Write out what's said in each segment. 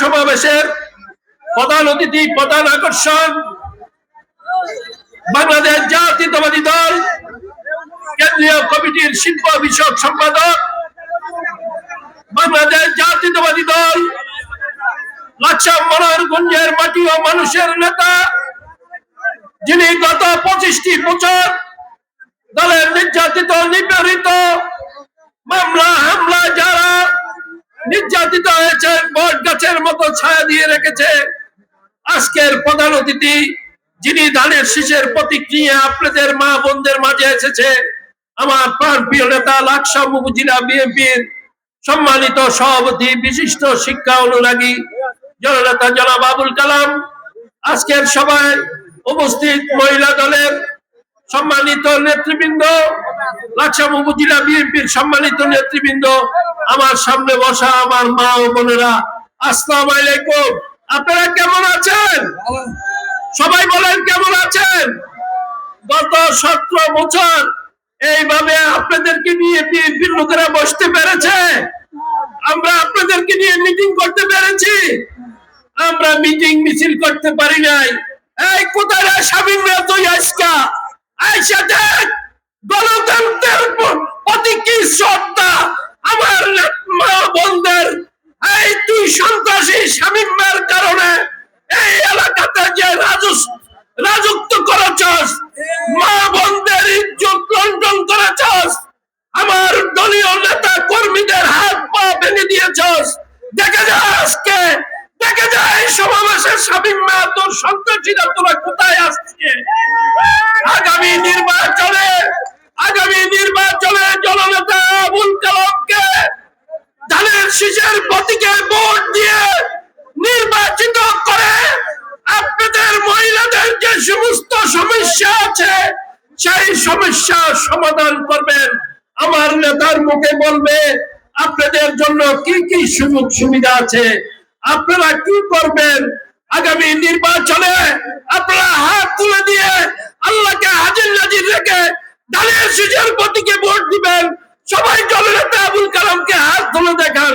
সমাবেশের প্রধান অতিথি, প্রধান আকর্ষণ, বাংলাদেশ জাতীয়তাবাদী দল, কেন্দ্রীয় কমিটির শিল্প বিষয়ক সম্পাদক, বাংলাদেশ জাতীয়তাবাদী দল লাকসাম মনোহরগঞ্জের মাটি ও মানুষের নেতা, যিনি গত পঁচিশটি বছর দলের নির্যাতিত, নিপীড়িত, মামলা, হামলা নির্যাতিত হয়েছেন, বট গাছের মতো ছায়া দিয়ে রেখেছে। আজকের প্রধান অতিথি, যিনি ধানের শীষের প্রতীক নিয়ে আপনাদের মা বোনদের মাঝে এসেছে, আমার প্রাণ প্রিয় নেতা লাকসাম উপজেলা বিএনপির সম্মানিত সভাপতি, বিশিষ্ট শিক্ষা অনুরাগী জননেতা জনাব আবুল কালাম। আজকের সভায় উপস্থিত মহিলা দলের সম্মানিত নেতৃবৃন্দ লাকসাম উপজেলা বিএনপির সম্মানিত নেতৃবৃন্দ, আমার সামনে বসা আমার মা ও বোনেরা, আসসালাম আলাইকুম। আপনারা কেমন আছেন? সবাই বলেন কেমন আছেন? গত সতেরো বছর এইভাবে আপনাদেরকে নিয়ে বিএনপির লোকেরা বসতে পেরেছে। আমরা আপনাদেরকে নিয়ে মিটিং করতে পেরেছি। আমরা মিটিং মিছিল করতে পারি নাই। এই কোথায় রে স্বামীন তুই আজকা? আইসা দেখ, গণতন্ত্রের প্রতি কি শ্রদ্ধা? আমার মা বোনদের, এই তুই সন্ত্রাসী স্বামীর কারণে এই এলাকাতে যে রাজস্ব রাজত্ব করেছস, মা বোনদের ইজ্জত লন্ডন করেছস, আমার দলীয় নেতা কর্মীদের হাত পা ভেঙে দিয়েছস। দেখে যা আজকে, দেখে যা এই সমাবেশের স্বামীর মা তোর সন্ত্রাসীরা তোরা কোথায় আসছে আগামী নির্বাচনে আগামী নির্বাচনে জননেতা আবুল কালামকে ধানের শীষের ভোট দিয়ে নির্বাচিত করে আপনাদের মহিলাদের যে সমস্ত সমস্যা আছে, সেই সমস্যা সমাধান করবেন। আমার নেতার মুখে বলবে, আপনাদের জন্য কি কি সুযোগ সুবিধা আছে? আপনারা কি করবেন? আগামী নির্বাচনে আপনারা হাত তুলে দিয়ে আল্লাহকে হাজির নাজির রেখে ধানের শীষের প্রতীকে ভোট দিবেন। সবাই জননেতা আবুল কালামকে হাত তুলে দেখান।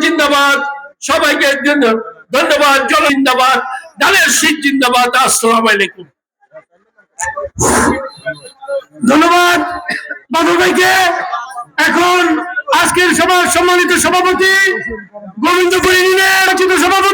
জিন্দাবাদ। সবাইকে জন্য ধন্যবাদ জল জিন্দাবাদ। শীত জিন্দাবাদ। আসসালাম আলাইকুম। ধন্যবাদ বাবু ভাইকে। এখন আজকের সভার সম্মানিত সভাপতি গোবিন্দ সভাপতি